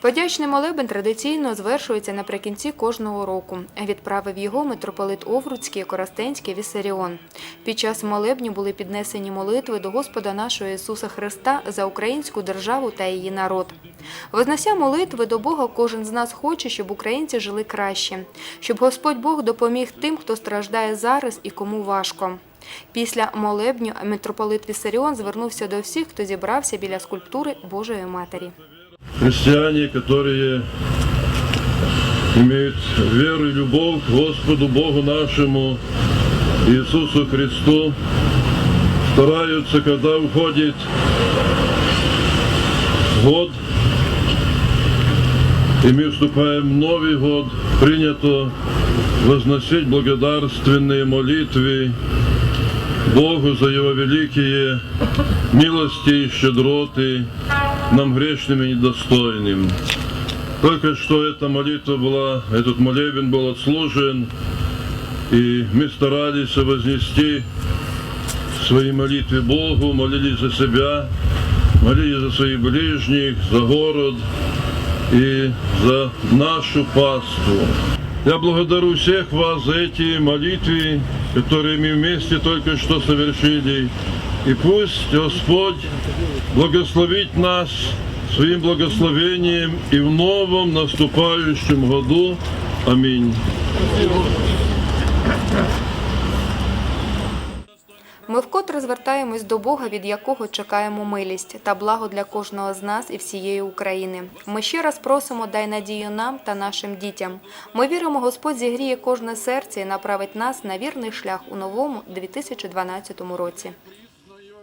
Подячний молебен традиційно звершується наприкінці кожного року. Відправив його митрополит Овруцький, Коростенський, Вісаріон. Під час молебню були піднесені молитви до Господа нашого Ісуса Христа за українську державу та її народ. Вознася молитви до Бога, кожен з нас хоче, щоб українці жили краще, щоб Господь Бог допоміг тим, хто страждає зараз і кому важко. Після молебню митрополит Вісаріон звернувся до всіх, хто зібрався біля скульптури Божої Матері христиане, которые имеют веру и любовь к Господу Богу нашему, Иисусу Христу, стараются, когда уходит год, и мы вступаем в Новый год, принято возносить благодарственные молитвы Богу за Его великие милости и щедроты нам грешным и недостойным. Только что эта молитва была, этот молебен был отслужен, и мы старались вознести свои молитвы Богу, молились за себя, молились за своих ближних, за город и за нашу паству. Я благодарю всех вас за эти молитвы, которые мы вместе только что совершили. И пусть Господь благословит нас своим благословением и в новом наступающем году. Аминь. Ми вкотре звертаємось до Бога, від якого чекаємо милість та благо для кожного з нас і всієї України. Ми ще раз просимо дай надію нам та нашим дітям. Ми віримо, Господь зігріє кожне серце і направить нас на вірний шлях у новому 2012 році.